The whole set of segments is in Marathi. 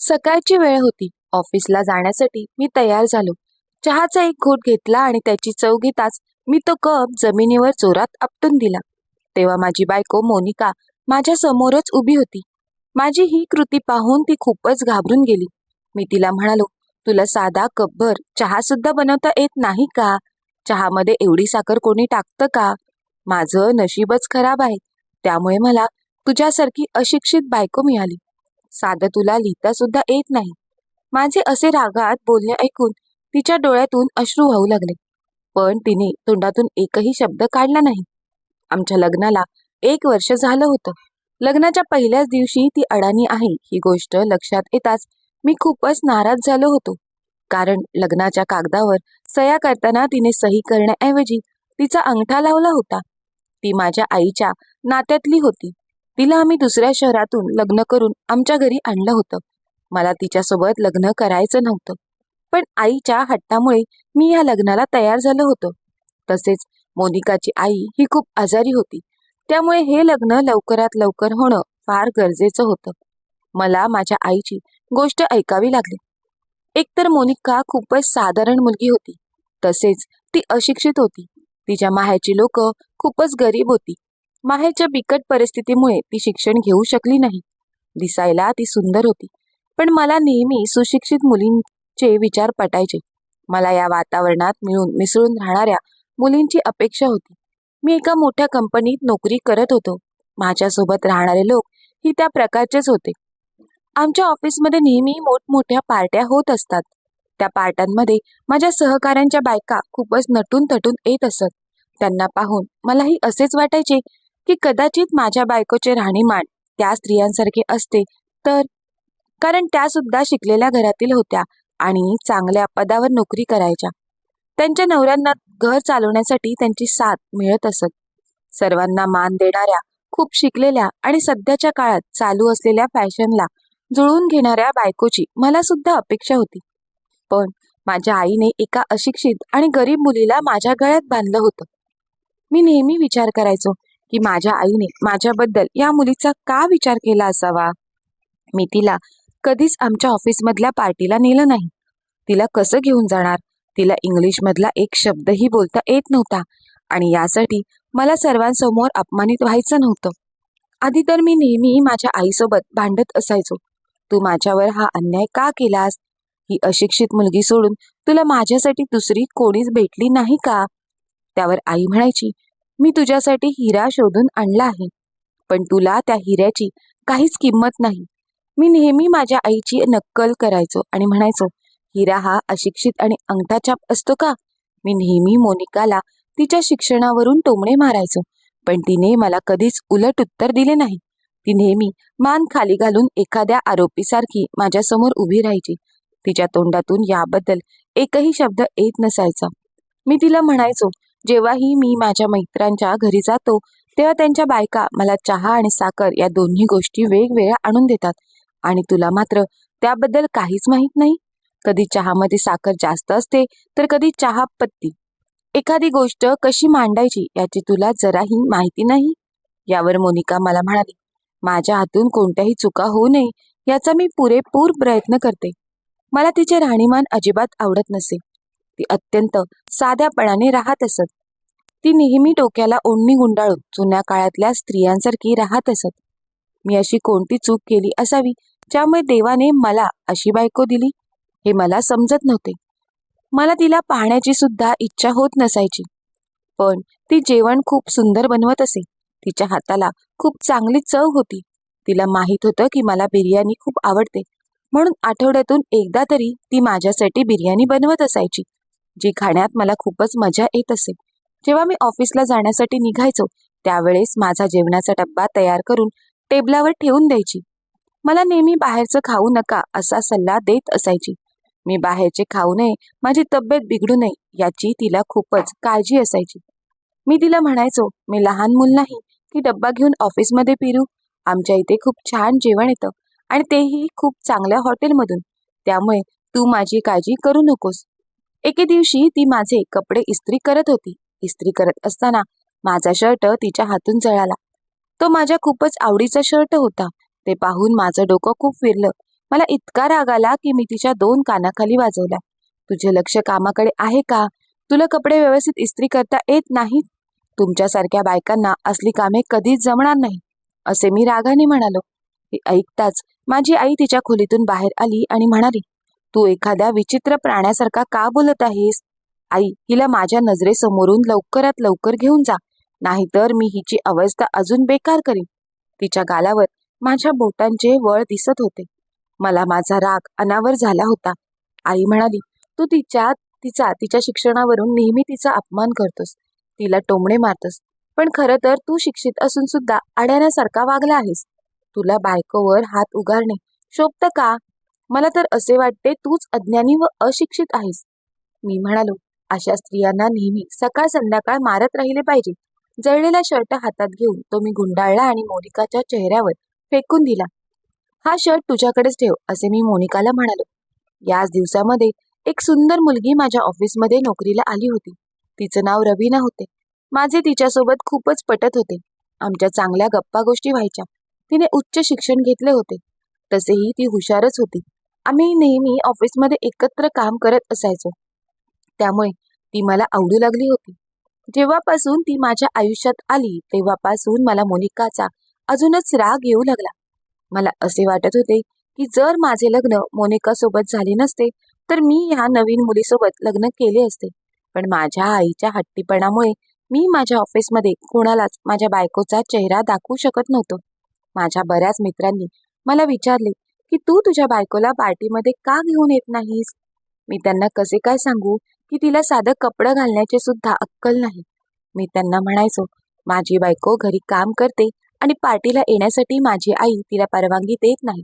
सकाळची वेळ होती. ऑफिसला जाण्यासाठी मी तयार झालो. चहाचा एक घोट घेतला आणि त्याची चव घेताच मी तो कप जमिनीवर जोरात आपटून दिला. तेव्हा माझी बायको मोनिका माझ्या समोरच उभी होती. माझी ही कृती पाहून ती खूपच घाबरून गेली. मी तिला म्हणालो तुला साधा कपभर चहा सुद्धा बनवता येत नाही का? चहामध्ये एवढी साखर कोणी टाकतं का? माझं नशीबच खराब आहे. त्यामुळे मला तुझ्यासारखी अशिक्षित बायको मिळाली. साधं तुला लिहिता सुद्धा येत नाही. माझे असे रागात बोलणे ऐकून तिच्या डोळ्यातून अश्रू वाहू लागले. पण तिने तोंडातून एकही शब्द काढला नाही. आमच्या लग्नाला एक वर्ष झालं होतं. लग्नाच्या पहिल्याच दिवशी ती अडाणी आहे ही गोष्ट लक्षात येताच मी खूपच नाराज झालो होतो. कारण लग्नाच्या कागदावर सह्या करताना तिने सही करण्याऐवजी तिचा अंगठा लावला होता. ती माझ्या आईच्या नात्यातली होती. तिला आम्ही दुसऱ्या शहरातून लग्न करून आमच्या घरी आणलं होतं. मला तिच्यासोबत लग्न करायचं नव्हतं. पण आईच्या हट्टामुळे मी या लग्नाला तयार झालं होतं. तसेच मोनिकाची आई ही खूप आजारी होती. त्यामुळे हे लग्न लवकरात लवकर होणं फार गरजेचं होतं. मला माझ्या आईची गोष्ट ऐकावी लागली. एकतर मोनिका खूपच साधारण मुलगी होती. तसेच ती अशिक्षित होती. तिच्या माहेरची लोक खूपच गरीब होती. माहेरच्या बिकट परिस्थितीमुळे ती शिक्षण घेऊ शकली नाही. दिसायला ती सुंदर होती पण मला नेहमी सुशिक्षित मुलींचे विचार पटायचे. मला या वातावरणात मिळून मिसळून राहणाऱ्या मुलींची अपेक्षा होती. मी एका मोठ्या कंपनीत नोकरी करत होतो. माझ्यासोबत राहणारे लोक ही त्या प्रकारचेच होते. आमच्या ऑफिसमध्ये नेहमी मोठमोठ्या पार्ट्या होत असतात. त्या पार्ट्यांमध्ये माझ्या सहकाऱ्यांच्या बायका खूपच नटून तटून येत असत. त्यांना पाहून मलाही असेच वाटायचे की कदाचित माझ्या बायकोचे राहणीमान त्या स्त्रियांसारखे असते तर? कारण त्या सुद्धा शिकलेल्या घरातील होत्या आणि चांगल्या पदावर नोकरी करायच्या. त्यांच्या नवऱ्यांना घर चालवण्यासाठी त्यांची साथ मिळत असत. सर्वांना मान देणाऱ्या खूप शिकलेल्या आणि सध्याच्या काळात चालू असलेल्या फॅशनला जुळवून घेणाऱ्या बायकोची मला सुद्धा अपेक्षा होती. पण माझ्या आईने एका अशिक्षित आणि गरीब मुलीला माझ्या गळ्यात बांधलं होतं. मी नेहमी विचार करायचो की माझ्या आईने माझ्याबद्दल या मुलीचा का विचार केला असावा? मी तिला कधीच आमच्या ऑफिसमधल्या पार्टीला नेलं नाही. तिला कसं घेऊन जाणार? तिला इंग्लिशमधला एक शब्दही बोलता येत नव्हता आणि यासाठी मला सर्वांसमोर अपमानित व्हायचं नव्हतं. आधी तर मी नेहमी माझ्या आईसोबत भांडत असायचो. तू माझ्यावर हा अन्याय का केलास? ही अशिक्षित मुलगी सोडून तुला माझ्यासाठी दुसरी कोणीच भेटली नाही का? त्यावर आई म्हणायची मी तुझ्यासाठी हिरा शोधून आणला आहे. पण तुला त्या हिऱ्याची काहीच किंमत नाही. मी नेहमी माझ्या आईची नक्कल करायचो आणि म्हणायचो हिरा हा अशिक्षित आणि अंगठाछाप असतो का? मी नेहमी मोनिकाला तिच्या शिक्षणावरून टोमणे मारायचो पण तिने मला कधीच उलट उत्तर दिले नाही. ती नेहमी मान खाली घालून एखाद्या आरोपीसारखी माझ्यासमोर उभी राहायची. तिच्या तोंडातून याबद्दल एकही शब्द येत नसायचा. मी तिला म्हणायचो जेव्हाही मी माझ्या मैत्रांच्या घरी जातो तेव्हा त्यांच्या बायका मला चहा आणि साखर या दोन्ही गोष्टी वेगवेगळ्या आणून देतात. आणि तुला मात्र त्याबद्दल काहीच माहीत नाही? कधी चहामध्ये साखर जास्त असते तर कधी चहा पत्ती. एखादी गोष्ट कशी मांडायची याची तुला जराही माहिती नाही? यावर मोनिका मला म्हणाली माझ्या हातून कोणत्याही चुका होऊ नये याचा मी पुरेपूर प्रयत्न करते. मला तिचे राहणीमान अजिबात आवडत नसे. ती अत्यंत साध्यापणाने राहत असत. ती नेहमी डोक्याला ओढणी गुंडाळून जुन्या काळातल्या स्त्रियांसारखी राहत असत. मी अशी कोणती चूक केली असावी ज्यामुळे देवाने मला अशी बायको दिली? हे मला समजत नव्हते. मला तिला पाहण्याची सुद्धा इच्छा होत नसायची. पण ती जेवण खूप सुंदर बनवत असे. तिच्या हाताला खूप चांगली चव होती. तिला माहीत होतं की मला बिर्याणी खूप आवडते. म्हणून आठवड्यातून एकदा तरी ती माझ्यासाठी बिर्याणी बनवत असायची. जी खाण्यात मला खूपच मजा येत असे. जेव्हा मी ऑफिसला जाण्यासाठी निघायचो त्यावेळेस माझा जेवणाचा डब्बा तयार करून टेबलावर ठेवून द्यायची. मला नेहमी बाहेरचं खाऊ नका असा सल्ला देत असायची. मी बाहेरचे खाऊ नये माझी तब्येत बिघडू नये याची तिला खूपच काळजी असायची. मी तिला म्हणायचो मी लहान मुल नाही की डब्बा घेऊन ऑफिसमध्ये फिरू. आमच्या इथे खूप छान जेवण येतं आणि तेही खूप चांगल्या हॉटेलमधून. त्यामुळे तू माझी काळजी करू नकोस. एके दिवशी ती माझे कपडे इस्त्री करत होती. इस्त्री करत असताना माझा शर्ट तिच्या हातून जळाला. तो माझ्या खूपच आवडीचा शर्ट होता. ते पाहून माझं डोकं खूप फिरलं मला इतका राग आला की मी तिच्या दोन कानाखाली वाजवला. तुझे लक्ष कामाकडे आहे का? तुला कपडे व्यवस्थित इस्त्री करता येत नाहीत? तुमच्यासारख्या बायकांना असली कामे कधीच जमणार नाही. असे मी रागाने म्हणालो. हे ऐकताच माझी आई तिच्या खोलीतून बाहेर आली आणि म्हणाली तू एखाद्या विचित्र प्राण्यासारखा का बोलत आहेस? आई हिला माझ्या नजरेसमोरून लवकरात लवकर घेऊन जा. नाहीतर मी हिची अवस्था अजून बेकार करीन. तिच्या गालावर माझ्या बोटांचे वळ दिसत होते. मला माझा राग अनावर झाला होता. आई म्हणाली तू तिच्या तिचा तिच्या शिक्षणावरून नेहमी तिचा अपमान करतोस. तिला टोमणे मारतोस. पण खरं तर तू शिक्षित असून सुद्धा अड्याण्यासारखा वागला आहेस. तुला बायकोवर हात उगारणे शोभतं का? मला तर असे वाटते तूच अज्ञानी व अशिक्षित आहेस. मी म्हणालो अशा स्त्रियांना नेहमी सकाळ संध्याकाळ मारत राहिले पाहिजे. जळलेला शर्ट हातात घेऊन तो मी गुंडाळला आणि मोनिकाच्या चेहऱ्यावर फेकून दिला. हा शर्ट तुझ्याकडेच ठेव असे मी मोनिकाला म्हणालो. याच दिवसामध्ये एक सुंदर मुलगी माझ्या ऑफिसमध्ये नोकरीला आली होती. तिचं नाव रवीना होते. माझे तिच्यासोबत खूपच पटत होते. आमच्या चांगल्या गप्पा गोष्टी व्हायच्या. तिने उच्च शिक्षण घेतले होते. तसेही ती हुशारच होती. आम्ही नेहमी ऑफिसमध्ये एकत्र काम करत असायचो. त्यामुळे ती मला आवडू लागली होती. जेव्हापासून ती माझ्या आयुष्यात आली तेव्हापासून मला मोनिकाचा अजूनच राग येऊ लागला. मला असे वाटत होते की जर माझे लग्न मोनिकासोबत झाले नसते तर मी ह्या नवीन मुलीसोबत लग्न केले असते. पण माझ्या आईच्या हट्टीपणामुळे मी माझ्या ऑफिसमध्ये कोणालाच माझ्या बायकोचा चेहरा दाखवू शकत नव्हतो. माझ्या बऱ्याच मित्रांनी मला विचारले की तू तुझ्या बायकोला पार्टीमध्ये का घेऊन येत नाहीस? मी त्यांना कसे काय सांगू की तिला साधं कपडं घालण्याचे सुद्धा अक्कल नाही. मी त्यांना म्हणायचो माझी बायको घरी काम करते आणि पार्टीला येण्यासाठी माझी आई तिला परवानगी देत नाही.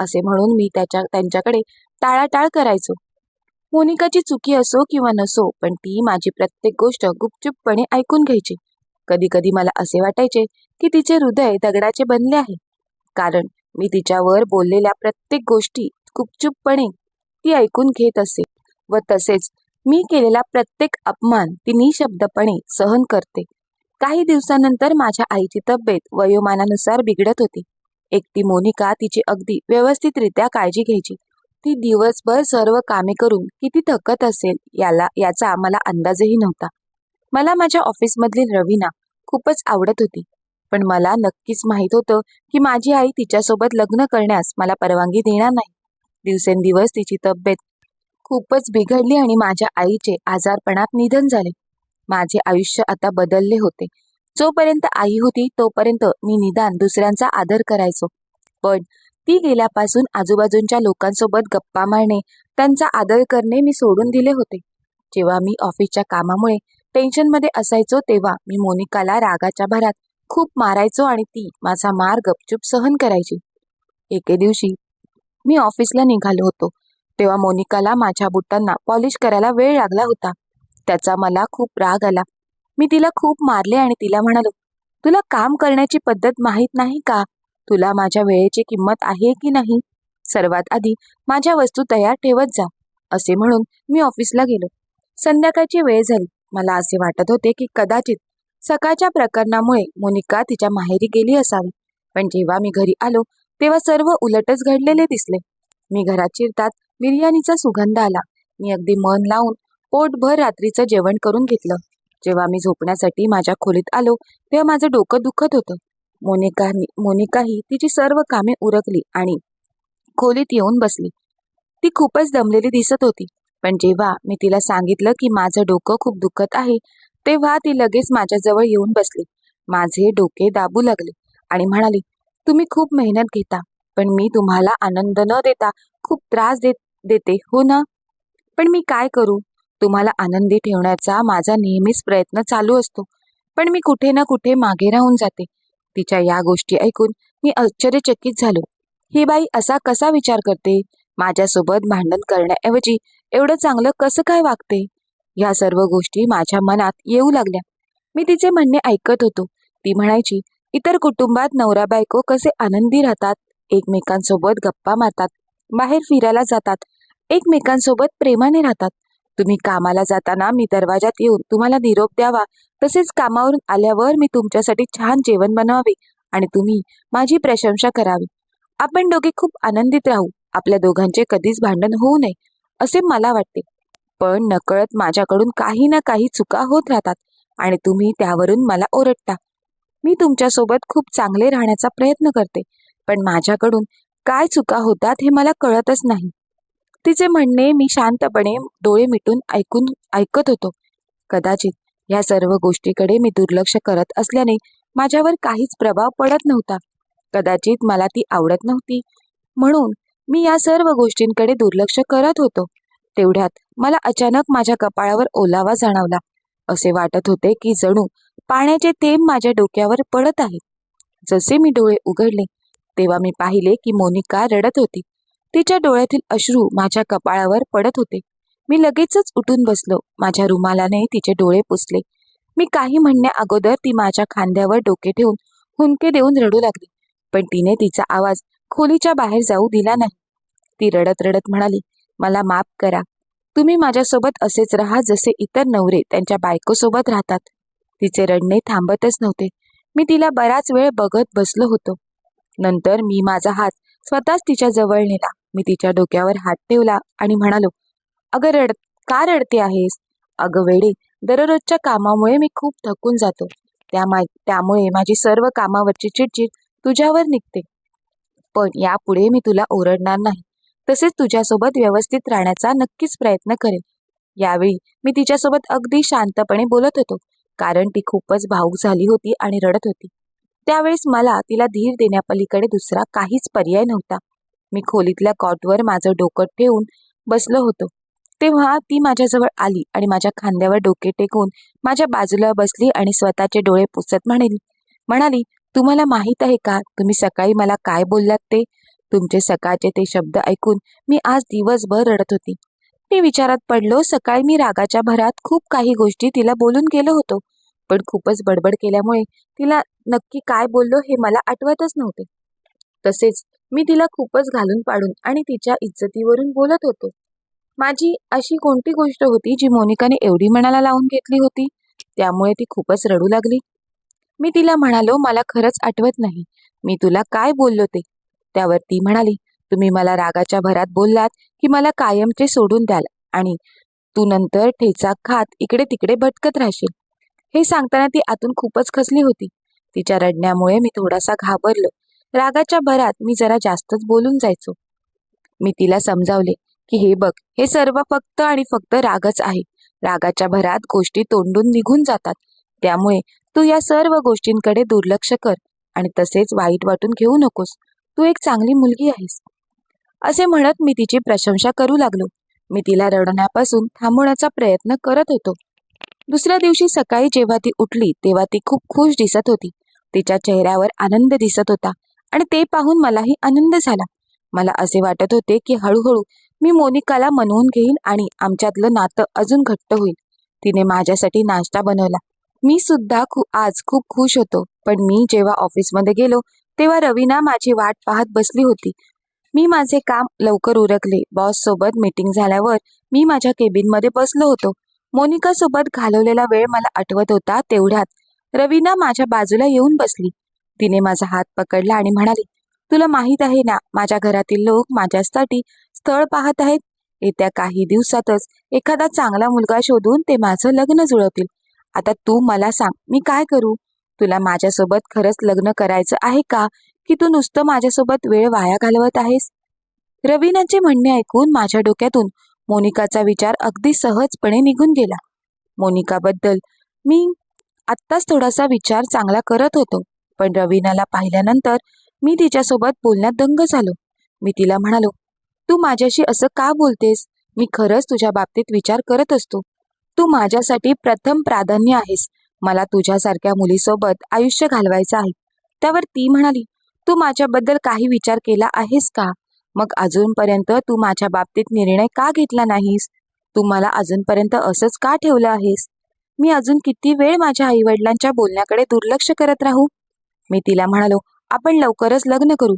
असे म्हणून मी त्याच्या त्यांच्याकडे टाळाटाळ करायचो. मोनिकाची चुकी असो किंवा नसो पण ती माझी प्रत्येक गोष्ट गुपचूपपणे ऐकून घ्यायची. कधी कधी मला असे वाटायचे की तिचे हृदय दगडाचे बनले आहे. कारण मी तिच्यावर बोललेल्या प्रत्येक गोष्टी गुपचूपपणे ती ऐकून घेत असे व तसेच मी केलेला प्रत्येक अपमान ती निशब्दपणे सहन करते. काही दिवसानंतर माझ्या आईची तब्येत वयोमानानुसार बिघडत होती. एकटी मोनिका तिची अगदी व्यवस्थितरित्या काळजी घ्यायची. ती दिवसभर सर्व कामे करून किती थकत असेल याला याचा मला अंदाजही नव्हता. मला माझ्या ऑफिसमधली रवीना खूपच आवडत होती. पण मला नक्कीच माहीत होतं की माझी आई तिच्यासोबत लग्न करण्यास मला परवानगी देणार नाही. दिवसेंदिवस तिची तब्येत खूपच बिघडली आणि माझ्या आईचे आजारपणात निधन झाले. माझे आयुष्य आता बदलले होते. जोपर्यंत आई होती तोपर्यंत मी निदान दुसऱ्यांचा आदर करायचो. पण ती गेल्यापासून आजूबाजूंच्या लोकांसोबत गप्पा मारणे त्यांचा आदर करणे मी सोडून दिले होते. जेव्हा मी ऑफिसच्या कामामुळे टेन्शनमध्ये असायचो तेव्हा मी मोनिकाला रागाच्या भरात खूप मारायचो आणि ती माझा मार गपचूप सहन करायची. एके दिवशी मी ऑफिसला निघालो होतो. तेव्हा मोनिकाला माझ्या बुटांना पॉलिश करायला वेळ लागला होता. त्याचा मला खूप राग आला. मी तिला खूप मारले आणि तिला म्हणालो तुला काम करण्याची पद्धत माहीत नाही का? तुला माझ्या वेळेची किंमत आहे की नाही? सर्वात आधी माझ्या वस्तू तयार ठेवत जा असे म्हणून मी ऑफिसला गेलो. संध्याकाळची वेळ झाली. मला असे वाटत होते की कदाचित सकाळच्या प्रकरणामुळे मोनिका तिच्या माहेरी गेली असावी. पण जेव्हा मी घरी आलो तेव्हा सर्व उलटच घडलेले दिसले. मी घरात शिरतात बिर्याणीचा सुगंध आला. मी अगदी मन लावून पोटभर रात्रीचं जेवण करून घेतलं. जेव्हा मी झोपण्यासाठी माझ्या खोलीत आलो तेव्हा माझं डोकं दुखत होतं. मोनिकानी मोनिकाही तिची सर्व कामे उरकली आणि खोलीत येऊन बसली. ती खूपच दमलेली दिसत होती. पण जेव्हा मी तिला सांगितलं की माझं डोकं खूप दुखत आहे तेव्हा ती लगेच माझ्याजवळ येऊन बसली. माझे डोके दाबू लागले आणि म्हणाली तुम्ही खूप मेहनत घेता पण मी तुम्हाला आनंद न देता खूप त्रास देत देते हो ना? पण मी काय करू? तुम्हाला आनंदी ठेवण्याचा माझा नेहमीच प्रयत्न चालू असतो पण मी कुठे ना कुठे मागे राहून जाते. तिच्या या गोष्टी ऐकून मी आश्चर्यचकित झालो. ही बाई असा कसा विचार करते? माझ्यासोबत भांडण करण्याऐवजी एवढं चांगलं कसं काय वागते? ह्या सर्व गोष्टी माझ्या मनात येऊ लागल्या. मी तिचे म्हणणे ऐकत होतो. ती म्हणायची इतर कुटुंबात नवरा बायको कसे आनंदी राहतात एकमेकांसोबत गप्पा मारतात बाहेर फिरायला जातात एकमेकांसोबत प्रेमाने राहतात. तुम्ही कामाला जाताना मी दरवाजात येऊन तुम्हाला निरोप द्यावा. तसेच कामावरून आल्यावर मी तुमच्यासाठी छान जेवण बनवावे आणि तुम्ही माझी प्रशंसा करावी. आपण दोघे खूप आनंदित राहू. आपल्या दोघांचे कधीच भांडण होऊ नये असे मला वाटते. पण नकळत माझ्याकडून काही ना काही चुका होत राहतात आणि तुम्ही त्यावरून मला ओरडता. मी तुमच्यासोबत खूप चांगले राहण्याचा प्रयत्न करते पण माझ्याकडून काय चुका होतात हे मला कळतच नाही. तिचे म्हणणे मी शांतपणे डोळे मिटून ऐकून ऐकत होतो. कदाचित या सर्व गोष्टीकडे मी दुर्लक्ष करत असल्याने माझ्यावर काहीच प्रभाव पडत नव्हता. कदाचित मला ती आवडत नव्हती. म्हणून मी या सर्व गोष्टींकडे दुर्लक्ष करत होतो. तेवढ्यात मला अचानक माझ्या कपाळावर ओलावा जाणवला. असे वाटत होते की जणू पाण्याचे थेंब माझ्या डोक्यावर पडत आहेत. जसे मी डोळे उघडले तेव्हा मी पाहिले की मोनिका रडत होती. तिच्या डोळ्यातील अश्रू माझ्या कपाळावर पडत होते. मी लगेचच उठून बसलो. माझ्या रुमालाने तिचे डोळे पुसले. मी काही म्हणण्या अगोदर ती माझ्या खांद्यावर डोके ठेवून हुंके देऊन रडू लागली. पण तिने तिचा आवाज खोलीच्या बाहेर जाऊ दिला नाही. ती रडत रडत म्हणाली मला माफ करा. तुम्ही माझ्यासोबत असेच राहा जसे इतर नवरे त्यांच्या बायकोसोबत राहतात. तिचे रडणे थांबतच नव्हते. मी तिला बराच वेळ बघत बसलो होतो. नंतर मी माझा हात स्वतःच तिच्या जवळ नेला. मी तिच्या डोक्यावर हात ठेवला आणि म्हणालो अगं रड का रडते आहेस? अगं वेळे दररोजच्या कामामुळे मी खूप थकून जातो. त्यामा त्यामुळे माझी सर्व कामावरची चिडचिड तुझ्यावर निघते. पण यापुढे मी तुला ओरडणार नाही. तसेच तुझ्यासोबत व्यवस्थित राहण्याचा नक्कीच प्रयत्न करेन. यावेळी मी तिच्यासोबत अगदी शांतपणे बोलत होतो कारण ती खूपच भावूक झाली होती आणि रडत होती. त्यावेळेस मला तिला धीर देण्यापलीकडे दुसरा काहीच पर्याय नव्हता. मी खोलीतल्या कॉटवर माझं डोकं ठेवून बसलो होतो. तेव्हा ती माझ्याजवळ आली आणि माझ्या खांद्यावर डोके टेकून माझ्या बाजूला बसली आणि स्वतःचे डोळे पुसत म्हणाली म्हणाली तुम्हाला माहीत आहे का तुम्ही सकाळी मला काय बोललात ते? तुमचे सकाळचे ते शब्द ऐकून मी आज दिवसभर रडत होती. मी विचारात पडलो सकाळी मी रागाच्या भरात खूप काही गोष्टी तिला बोलून गेलो होतो. पण खूपच बडबड केल्यामुळे तिला नक्की काय बोललो हे मला आठवतच नव्हते. तसेच मी तिला खूपच घालून पाडून आणि तिच्या इज्जतीवरून बोलत होतो. माझी अशी कोणती गोष्ट होती जी मोनिकाने एवढी मनाला लावून घेतली होती? त्यामुळे ती खूपच रडू लागली. मी तिला म्हणालो मला खरंच आठवत नाही. मी तुला काय बोललो ते? त्यावर ती म्हणाली तुम्ही मला रागाच्या भरात बोललात की मला कायमचे सोडून द्याल आणि तू नंतर ठेचा खात इकडे तिकडे भटकत राहशील. हे सांगताना ती आतून खूपच खसली होती. तिच्या रडण्यामुळे मी थोडासा घाबरलो. रागाच्या भरात मी जरा जास्तच बोलून जायचो. मी तिला समजावले की हे बघ हे सर्व फक्त आणि फक्त रागच आहे. रागाच्या भरात गोष्टी तोंडून निघून जातात. त्यामुळे तू या सर्व गोष्टींकडे दुर्लक्ष कर आणि तसेच वाईट वाटून घेऊ नकोस. तू एक चांगली मुलगी आहेस. असे म्हणत मी तिची प्रशंसा करू लागलो. मी तिला रडण्यापासून थांबवण्याचा प्रयत्न करत होतो. दुसऱ्या दिवशी सकाळी जेव्हा ती उठली तेव्हा ती खूप खुश दिसत होती. तिच्या चेहऱ्यावर आनंद दिसत होता आणि ते पाहून मलाही आनंद झाला. मला असे वाटत होते की हळूहळू मी मोनिकाला मनवून घेईन आणि आमच्यातलं नातं अजून घट्ट होईल. तिने माझ्यासाठी नाश्ता बनवला. मी सुद्धा खू आज खूप खुश होतो. पण मी जेव्हा ऑफिसमध्ये गेलो तेव्हा रवीना माझी वाट पाहत बसली होती. मी माझे काम लवकर उरकले. बॉस सोबत मीटिंग झाल्यावर मी माझ्या केबिनमध्ये बसलो होतो. मोनिका सोबत घालवलेला वेळ मला आठवत होता तेवढ्यात. रवीना माझ्या बाजूला येऊन बसली. तिने माझा हात पकडला आणि म्हणाली तुला माहीत आहे ना माझ्या घरातील लोक माझ्यासाठी स्थळ पाहत आहेत. येत्या काही दिवसातच एखादा चांगला मुलगा शोधून ते माझं लग्न जुळवतील आता तू मला सांग मी काय करू? तुला माझ्यासोबत खरंच लग्न करायचं आहे का? की तू नुसतं माझ्यासोबत वेळ वाया घालवत आहेस? रवीनाचे म्हणणे ऐकून माझ्या डोक्यातून मोनिकाचा विचार अगदी सहजपणे निघून गेला. मोनिकाबद्दल मी आत्ताच थोडासा विचार चांगला करत होतो पण रवीनाला पाहिल्यानंतर मी तिच्यासोबत बोलण्यात दंग झालो. मी तिला म्हणालो तू माझ्याशी असं का बोलतेस? मी खरंच तुझ्या बाबतीत विचार करत असतो. तू माझ्यासाठी प्रथम प्राधान्य आहेस. मला तुझ्यासारख्या मुलीसोबत आयुष्य घालवायचं आहे. त्यावर ती म्हणाली तू माझ्याबद्दल काही विचार केला आहेस का? मग अजूनपर्यंत तू माझ्या बाबतीत निर्णय का घेतला नाहीस? तू मला अजूनपर्यंत असंच का ठेवलं आहेस? मी अजून किती वेळ माझ्या आईवडिलांच्या बोलण्याकडे दुर्लक्ष करत राहू? मी तिला म्हणालो आपण लवकरच लग्न करू.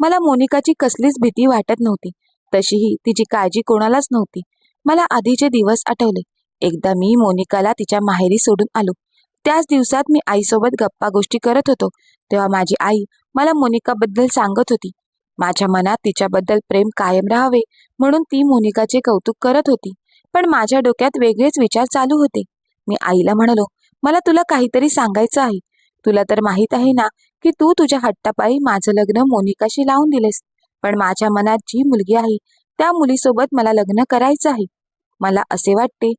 मला मोनिकाची कसलीच भीती वाटत नव्हती. तशीही तिची काळजी कोणालाच नव्हती. मला आधीचे दिवस आठवले. एकदा मी मोनिकाला तिच्या माहेरी सोडून आलो. त्याच दिवसात मी आईसोबत गप्पा गोष्टी करत होतो. तेव्हा माझी आई मला मोनिकाबद्दल सांगत होती. माझ्या मनात तिच्याबद्दल प्रेम कायम राहावे म्हणून ती मोनिकाचे कौतुक करत होती. पण माझ्या डोक्यात वेगळेच विचार चालू होते. मी आईला म्हणालो मला तुला काहीतरी सांगायचं आहे. तुला तर माहीत आहे ना की तू तुझ्या हट्टापायी माझं लग्न मोनिकाशी लावून दिलेस. पण माझ्या मनात जी मुलगी आहे त्या मुलीसोबत मला लग्न करायचं आहे. मला असे वाटते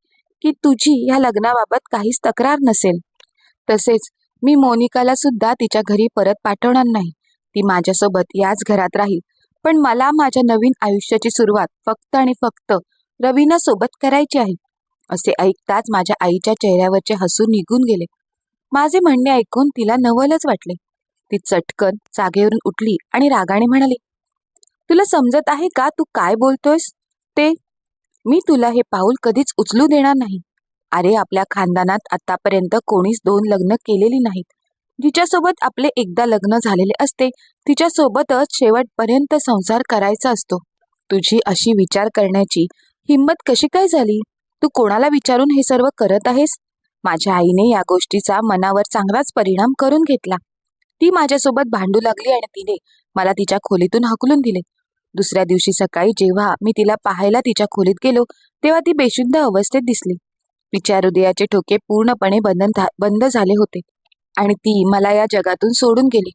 की तुझी ह्या लग्नाबाबत काहीच तक्रार नसेल. तसेच मी मोनिकाला सुद्धा तिच्या घरी परत पाठवणार नाही. ती माझ्यासोबत याच घरात राहील. पण मला माझ्या नवीन आयुष्याची सुरुवात फक्त आणि फक्त रवीना सोबत करायची आहे असे ऐकताच माझ्या आईच्या चेहऱ्यावरचे हसू निघून गेले. माझे म्हणणे ऐकून तिला नवलच वाटले. ती चटकन जागेवरून उठली आणि रागाने म्हणाली तुला समजत आहे का तू काय बोलतोयस? ते मी तुला हे पाऊल कधीच उचलू देणार नाही. अरे आपल्या खानदानात आतापर्यंत कोणीच दोन लग्न केलेली नाहीत. जिच्यासोबत आपले एकदा लग्न झालेले असते तिच्यासोबतच शेवटपर्यंत संसार करायचा असतो. तुझी अशी विचार करण्याची हिंमत कशी काय झाली? तू कोणाला विचारून हे सर्व करत आहेस? माझ्या आईने या गोष्टीचा मनावर चांगलाच परिणाम करून घेतला. ती माझ्यासोबत भांडू लागली आणि तिने मला तिच्या खोलीतून हकलून दिले. दुसऱ्या दिवशी सकाळी जेव्हा मी तिला पाहायला तिच्या खोलीत गेलो तेव्हा ती बेशुद्ध अवस्थेत दिसली. तिच्या हृदयाचे ठोके पूर्णपणे बंधन बंद झाले होते. आणि ती मला या जगातून सोडून गेली.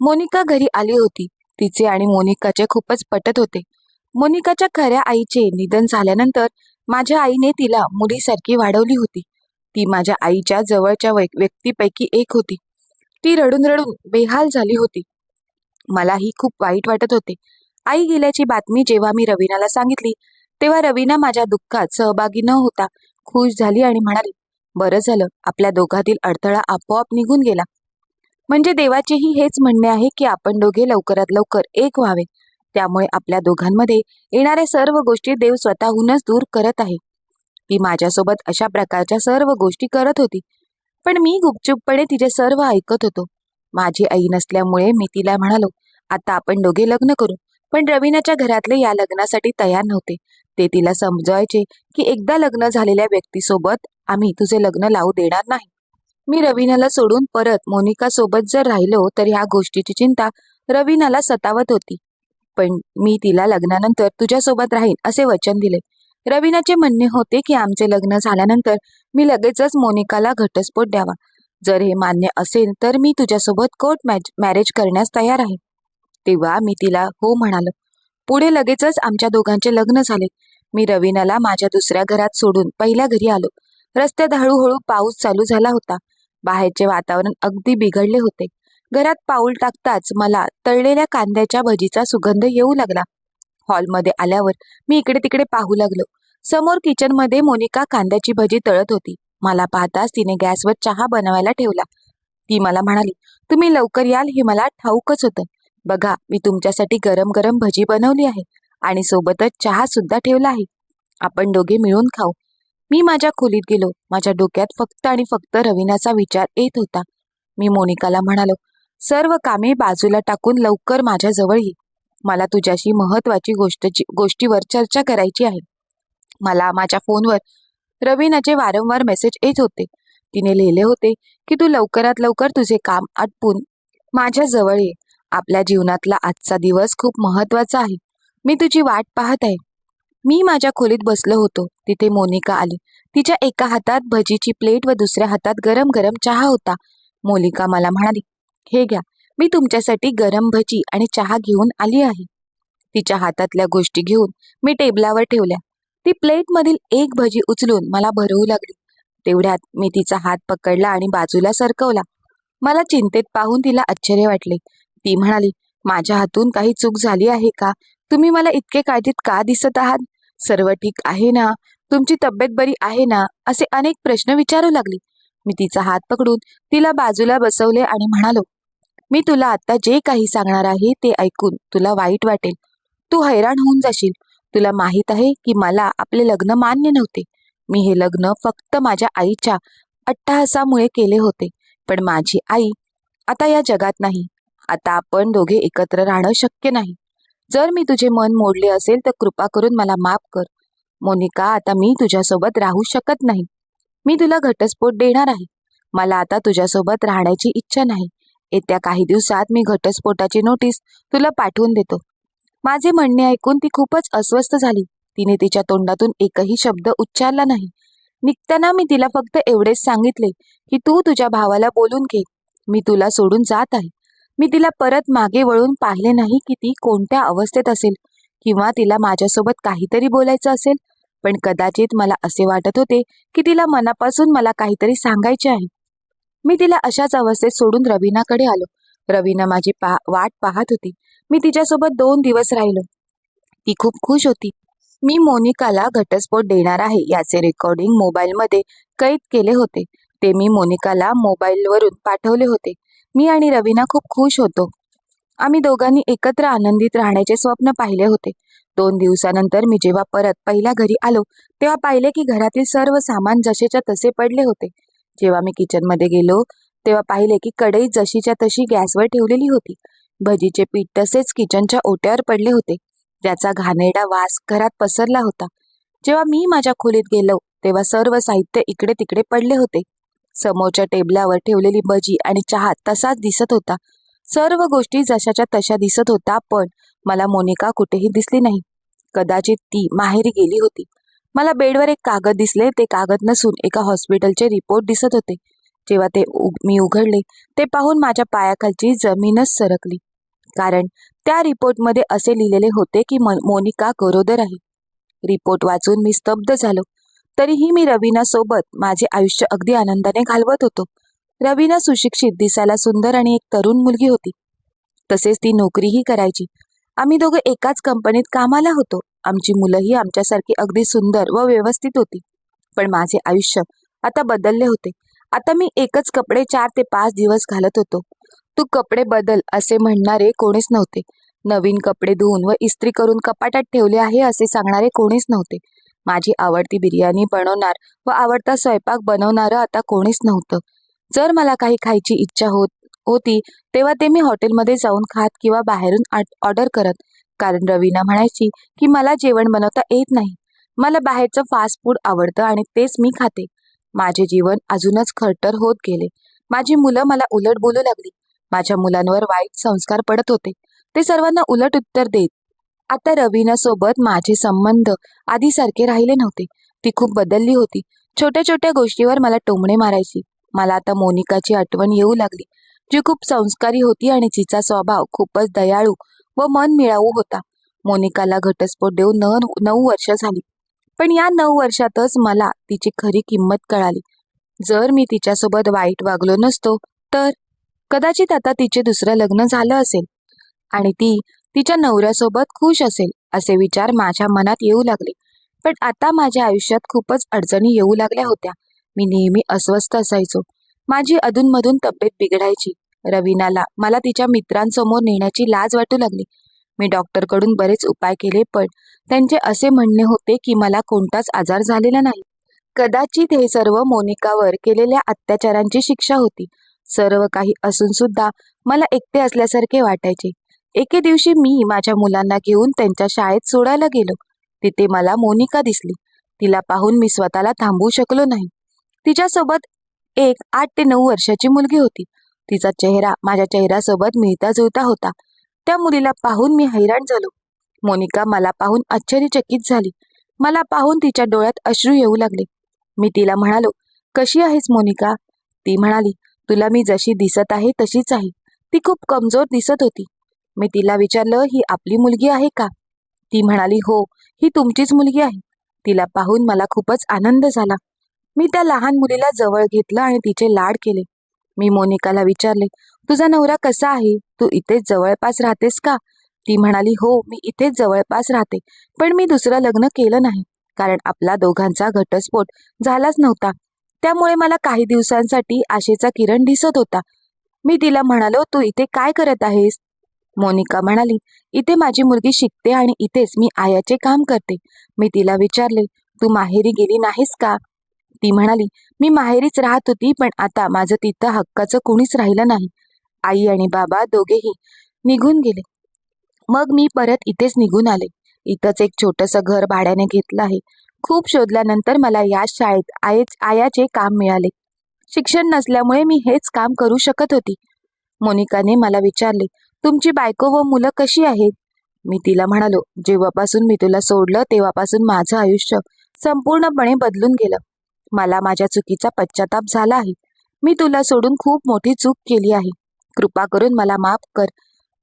मोनिका घरी आली होती. तिचे आणि मोनिकाचे खूपच पटत होते. मोनिकाच्या खऱ्या आईचे निधन झाल्यानंतर माझ्या आईने तिला मुलीसारखी वाढवली होती. ती माझ्या आईच्या जवळच्या व्यक्तीपैकी एक होती. ती रडून रडून बेहाल झाली होती. मलाही खूप वाईट वाटत होते. आई गेल्याची बातमी जेव्हा मी रवीनाला सांगितली तेव्हा रवीना माझ्या दुःखात सहभागी न होता खुश झाली आणि म्हणाली बरं झालं. आपल्या दोघातील अडथळा आपोआप निघून गेला. म्हणजे देवाचेही हेच म्हणणे आहे की आपण दोघे लवकरात लवकर एक व्हावे. त्यामुळे आपल्या दोघांमध्ये येणाऱ्या सर्व गोष्टी देव स्वतःहूनच दूर करत आहे. ती माझ्यासोबत अशा प्रकारच्या सर्व गोष्टी करत होती. पण मी गुपचूपपणे तिचे सर्व ऐकत होतो. माझी आई नसल्यामुळे मी तिला म्हणालो आता आपण दोघे लग्न करू. पण रवीनाच्या घरातले या लग्नासाठी तयार नव्हते. ते तिला समजवायचे की एकदा लग्न झालेल्या व्यक्तीसोबत आम्ही तुझे लग्न लावू देणार नाही. मी रवीनाला सोडून परत मोनिका सोबत जर राहिलो तर ह्या गोष्टीची चिंता रवीनाला सतावत होती. पण मी तिला लग्नानंतर तुझ्यासोबत राहीन असे वचन दिले. रवीनाचे म्हणणे होते की आमचे लग्न झाल्यानंतर मी लगेचच मोनिकाला घटस्फोट द्यावा. जर हे मान्य असेल तर मी तुझ्यासोबत कोर्ट मॅच मॅरेज करण्यास तयार आहे. तेव्हा मी तिला हो म्हणालो. पुढे लगेचच आमच्या दोघांचे लग्न झाले. मी रवीनाला माझ्या दुसऱ्या घरात सोडून पहिल्या घरी आलो. रस्त्यात हळूहळू पाऊस चालू झाला होता. बाहेरचे वातावरण अगदी बिघडले होते. घरात पाऊल टाकताच मला तळलेल्या कांद्याच्या भजीचा सुगंध येऊ लागला. हॉलमध्ये आल्यावर मी इकडे तिकडे पाहू लागलो. समोर किचनमध्ये मोनिका कांद्याची भजी तळत होती. मला पाहताच तिने गॅसवर चहा बनवायला ठेवला. ती मला म्हणाली तुम्ही लवकर याल हे मला ठाऊकच होतं. बघा मी तुमच्यासाठी गरम गरम भजी बनवली आहे आणि सोबतच चहा सुद्धा ठेवला आहे. आपण दोघे मिळून खाऊ. मी माझ्या खोलीत गेलो. माझ्या डोक्यात फक्त आणि फक्त रवीनाचा विचार येत होता. मी मोनिकाला म्हणालो सर्व कामे बाजूला टाकून लवकर माझ्याजवळ ये. मला तुझ्याशी महत्वाची गोष्ट गोष्टीवर चर्चा करायची आहे. मला माझ्या फोनवर रवीनाचे वारंवार मेसेज येत होते. तिने लिहिले होते की तू लवकरात लवकर तुझे काम आटपून माझ्याजवळ ये. आपल्या जीवनातला आजचा दिवस खूप महत्त्वाचा आहे. मी तुझी वाट पाहत आहे. मी माझ्या खोलीत बसलो होतो. तिथे मोनिका आली. तिच्या एका हातात भजीची प्लेट व दुसऱ्या हातात गरम गरम चहा होता. मोनिका मला म्हणाली हे घ्या मी तुमच्यासाठी गरम भजी आणि चहा घेऊन आली आहे. तिच्या हातातल्या गोष्टी घेऊन मी टेबलावर ठेवल्या. ती प्लेटमधील एक भजी उचलून मला भरवू लागली. तेवढ्यात मी तिचा हात पकडला आणि बाजूला सरकवला. मला चिंतेत पाहून तिला आश्चर्य वाटले. ती म्हणाली माझ्या हातून काही चूक झाली आहे का? तुम्ही मला इतके काळजीत का दिसत आहात? सर्व ठीक आहे ना? तुमची तब्येत बरी आहे ना? असे अनेक प्रश्न विचारू लागली. मी तिचा हात पकडून तिला बाजूला बसवले आणि म्हणालो मी तुला आता जे काही सांगणार आहे ते ऐकून तुला वाईट वाटेल. तू हैराण होऊन जाशील. तुला माहीत आहे की मला आपले लग्न मान्य नव्हते. मी हे लग्न फक्त माझ्या आईच्या अट्टहासामुळे केले होते. पण माझी आई आता या जगात नाही. आता आपण दोघे एकत्र राहणं शक्य नाही. जर मी तुझे मन मोडले असेल तर कृपा करून मला माफ कर. मोनिका आता मी तुझ्यासोबत राहू शकत नाही. मी तुला घटस्फोट देणार आहे. मला आता तुझ्यासोबत राहण्याची इच्छा नाही. येत्या काही दिवसात मी घटस्फोटाची नोटीस तुला पाठवून देतो. माझे म्हणणे ऐकून ती खूपच अस्वस्थ झाली. तिने तिच्या तोंडातून एकही शब्द उच्चारला नाही. निघताना मी तिला फक्त एवढेच सांगितले की तू तुझ्या भावाला बोलून घे. मी तुला सोडून जात आहे. मी तिला परत मागे वळून पाहिले नाही की ती कोणत्या अवस्थेत असेल किंवा तिला माझ्यासोबत काहीतरी बोलायचं असेल पण कदाचित मला असे वाटत होते की तिला मनापासून मला काहीतरी सांगायचे आहे. मी तिला अशाच अवस्थेत सोडून रवीनाकडे आलो. रवीना माझी पा वाट पाहत होती. मी तिच्यासोबत दोन दिवस राहिलो. ती खूप खुश होती. मी मोनिकाला घटस्फोट देणार आहे याचे रेकॉर्डिंग मोबाईलमध्ये कैद केले होते. ते मी मोनिकाला मोबाईलवरून पाठवले होते. मी आणि रवीना खूप खुश होतो. आम्ही दोघांनी एकत्र आनंदित राहण्याचे स्वप्न पाहिले होते. दोन दिवसानंतर मी जेव्हा परत पहिल्या घरी आलो तेव्हा पाहिले की घरातील सर्व सामान जसेच्या तसे पडले होते. जेव्हा मी किचनमध्ये गेलो तेव्हा पाहिले की कढई जशीच्या तशी गॅसवर ठेवलेली होती. भजीचे पीठ तसेच किचनच्या ओट्यावर पडले होते. त्याचा घाणेरडा वास घरात पसरला होता. जेव्हा मी माझ्या खोलीत गेलो तेव्हा सर्व साहित्य इकडे तिकडे पडले होते. समोरच्या टेबलावर ठेवलेली भजी आणि चहा तसाच दिसत होता. सर्व गोष्टी जशाच्या तशा दिसत होता पण मला मोनिका कुठेही दिसली नाही. कदाचित ती माहेरी गेली होती. मला बेडवर एक कागद दिसले ते कागद नसून एका हॉस्पिटलचे रिपोर्ट दिसत होते. जेव्हा ते उग- मी उघडले ते पाहून माझ्या पायाखालची जमीनच सरकली. कारण त्या रिपोर्टमध्ये असे लिहिलेले होते की म- मोनिका गरोदर आहे. रिपोर्ट वाचून मी स्तब्ध झालो. तरीही मी रवीना सोबत माझे आयुष्य अगदी आनंदाने घालवत होतो. रवीना सुशिक्षित दिसायला सुंदर आणि एक तरुण मुलगी होती. तसेच ती नोकरीही करायची. आम्ही दोघं एकाच कंपनीत कामाला होतो. आमची मुलंही आमच्यासारखी अगदी सुंदर व व्यवस्थित होती. पण माझे आयुष्य आता बदलले होते. आता मी एकच कपडे चार ते पाच दिवस घालत होतो. तू कपडे बदल असे म्हणणारे कोणीच नव्हते. नवीन कपडे धुवून व इस्त्री करून कपाटात ठेवले आहे असे सांगणारे कोणीच नव्हते. माझी आवडती बिर्याणी बनवणार व आवडता स्वयंपाक बनवणारं आता कोणीच नव्हतं. जर मला काही खायची इच्छा होत होती तेव्हा ते मी हॉटेलमध्ये जाऊन खात किंवा बाहेरून ऑर्डर करत. कारण रवीना म्हणायची की मला जेवण बनवता येत नाही. मला बाहेरचं फास्ट फूड आवडतं आणि तेच मी खाते. माझे जीवन अजूनच खरटर होत गेले. माझी मुलं मला उलट बोलू लागली. माझ्या मुलांवर वाईट संस्कार पडत होते. ते सर्वांना उलट उत्तर देत आता रवीनासोबत माझे संबंध आधीसारखे राहिले नव्हते. ती खूप बदलली होती. छोट्या छोट्या गोष्टीवर मला टोमणे मारायची. मला आता मोनिकाची आठवण येऊ लागली. जी खूप संस्कारी होती आणि तिचा स्वभाव खूपच दयाळू व मन मिळावू होता. मोनिकाला घटस्फोट देऊन न नऊ वर्ष झाली. पण या नऊ वर्षातच मला तिची खरी किंमत कळाली. जर मी तिच्यासोबत वाईट वागलो नसतो तर कदाचित आता तिचे दुसरं लग्न झालं असेल. आणि ती तिच्या नवऱ्यासोबत खुश असेल असे विचार माझ्या मनात येऊ लागले. पण आता माझ्या आयुष्यात खूपच अडचणी येऊ लागल्या होत्या. मी नेहमी अस्वस्थ असायचो. माझी अधूनमधून तब्येत बिघडायची. रवीनाला मला तिच्या मित्रांसमोर नेण्याची लाज वाटू लागली. मी डॉक्टरकडून बरेच उपाय केले पण त्यांचे असे म्हणणे होते की मला कोणताच आजार झालेला नाही. कदाचित हे सर्व मोनिकावर केलेल्या अत्याचारांची शिक्षा होती. सर्व काही असून सुद्धा मला एकटे असल्यासारखे वाटायचे. एके दिवशी मी माझ्या मुलांना घेऊन त्यांच्या शाळेत सोडायला गेलो. तिथे मला मोनिका दिसली. तिला पाहून मी स्वतःला थांबवू शकलो नाही. तिच्यासोबत एक आठ ते नऊ वर्षाची मुलगी होती. तिचा चेहरा माझ्या चेहऱ्यासोबत मिळता जुळता होता. त्या मुलीला पाहून मी हैराण झालो. मोनिका मला पाहून आश्चर्यचकित झाली. मला पाहून तिच्या डोळ्यात अश्रू येऊ लागले. मी तिला म्हणालो कशी आहेस मोनिका? ती म्हणाली तुला मी जशी दिसत आहे तशीच आहे. ती खूप कमजोर दिसत होती. मी तिला विचारलं ही आपली मुलगी आहे का? ती म्हणाली हो ही तुमचीच मुलगी आहे. तिला पाहून मला खूपच आनंद झाला. मी त्या लहान मुलीला जवळ घेतलं आणि तिचे लाड केले. मी मोनिकाला विचारले तुझा नवरा कसा आहे? तू इथेच जवळपास राहतेस का? ती म्हणाली हो मी इथेच जवळपास राहते पण मी दुसरं लग्न केलं नाही कारण आपला दोघांचा घटस्फोट झालाच नव्हता. त्यामुळे मला काही दिवसांसाठी आशेचा किरण दिसत होता. मी तिला म्हणालो तू इथे काय करत आहेस? मोनिका म्हणाली इथे माझी मुलगी शिकते आणि इथेच मी आयाचे काम करते. मी तिला विचारले तू माहेरी गेली नाहीस का? ती म्हणाली मी माहेरीच राहत होती पण आता माझं तिथं हक्काचं कोणीच राहिलं नाही. आई आणि बाबा दोघेही निघून गेले. मग मी परत इथेच निघून आले. इथंच एक छोटंसं घर भाड्याने घेतलं आहे. खूप शोधल्यानंतर मला याच शाळेत आयच आयाचे काम मिळाले. शिक्षण नसल्यामुळे मी हेच काम करू शकत होती. मोनिकाने मला विचारले तुमची बायको व मुलं कशी आहेत? मी तिला म्हणालो जेव्हापासून मी तुला सोडलं तेव्हापासून माझं आयुष्य संपूर्णपणे बदलून गेलं. मला माझ्या चुकीचा पश्चाताप झाला आहे. मी तुला सोडून खूप मोठी चूक केली आहे. कृपा करून मला माफ कर.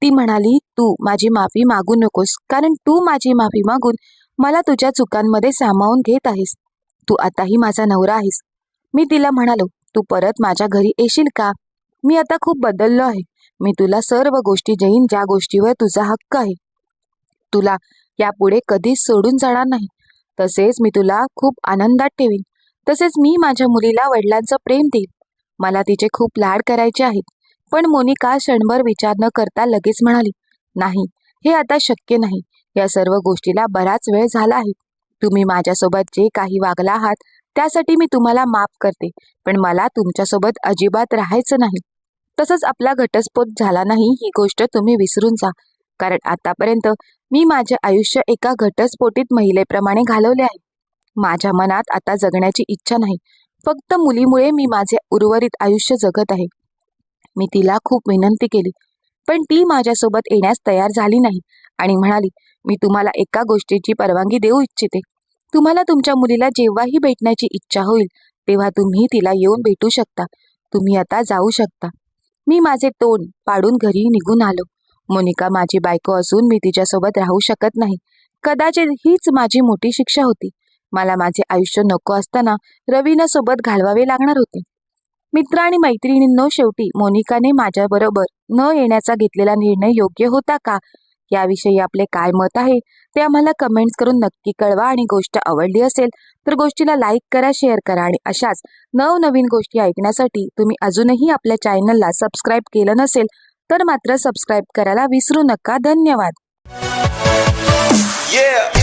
ती म्हणाली तू माझी माफी मागू नकोस कारण तू माझी माफी मागून मला तुझ्या चुकांमध्ये सामावून घेत आहेस. तू आताही माझा नवरा आहेस. मी तिला म्हणालो तू परत माझ्या घरी येशील का? मी आता खूप बदललो आहे. मी तुला सर्व गोष्टी देईन ज्या गोष्टीवर तुझा हक्क आहे. तुला यापुढे कधीच सोडून जाणार नाही. तसेच मी तुला खूप आनंदात ठेवीन. तसेच मी माझ्या मुलीला वडिलांचं प्रेम देईन. मला तिचे खूप लाड करायचे आहेत. पण मोनिका क्षणभर विचार न करता लगेच म्हणाली नाही हे आता शक्य नाही. या सर्व गोष्टीला बराच वेळ झाला आहे. तुम्ही माझ्यासोबत जे काही वागला आहात त्यासाठी मी तुम्हाला माफ करते. पण मला तुमच्यासोबत अजिबात राहायचं नाही. तसंच आपला घटस्फोट झाला नाही ही गोष्ट तुम्ही विसरून जा. कारण आतापर्यंत मी माझे आयुष्य एका घटस्फोटीत महिलेप्रमाणे घालवले आहे. माझ्या मनात आता जगण्याची इच्छा नाही. फक्त मुलीमुळे मी माझे उर्वरित आयुष्य जगत आहे. मी तिला खूप विनंती केली. पण ती माझ्यासोबत येण्यास तयार झाली नाही आणि म्हणाली मी तुम्हाला एका गोष्टीची परवानगी देऊ इच्छिते. तुम्हाला तुमच्या मुलीला जेव्हाही भेटण्याची इच्छा होईल तेव्हा तुम्ही तिला येऊन भेटू शकता. तुम्ही आता जाऊ शकता. मी माझे तोंड पाडून घरी निघून आलो. मोनिका माझी बायको असून मी तिच्यासोबत राहू शकत नाही. कदाचित हीच माझी मोठी शिक्षा होती. मला माझे आयुष्य नको असताना रवीना सोबत घालवावे लागणार होते. मित्र आणि मैत्रिणींनो शेवटी मोनिकाने माझ्याबरोबर न येण्याचा घेतलेला निर्णय योग्य होता का? याविषयी आपले काय मत आहे ते आम्हाला कमेंट्स करून नक्की कळवा आणि गोष्ट आवडली असेल तर गोष्टीला लाईक करा शेअर करा आणि अशाच नवनवीन गोष्टी ऐकण्यासाठी तुम्ही अजूनही आपल्या चॅनलला सबस्क्राईब केलं नसेल तर मात्र सबस्क्राईब करायला विसरू नका धन्यवाद Yeah.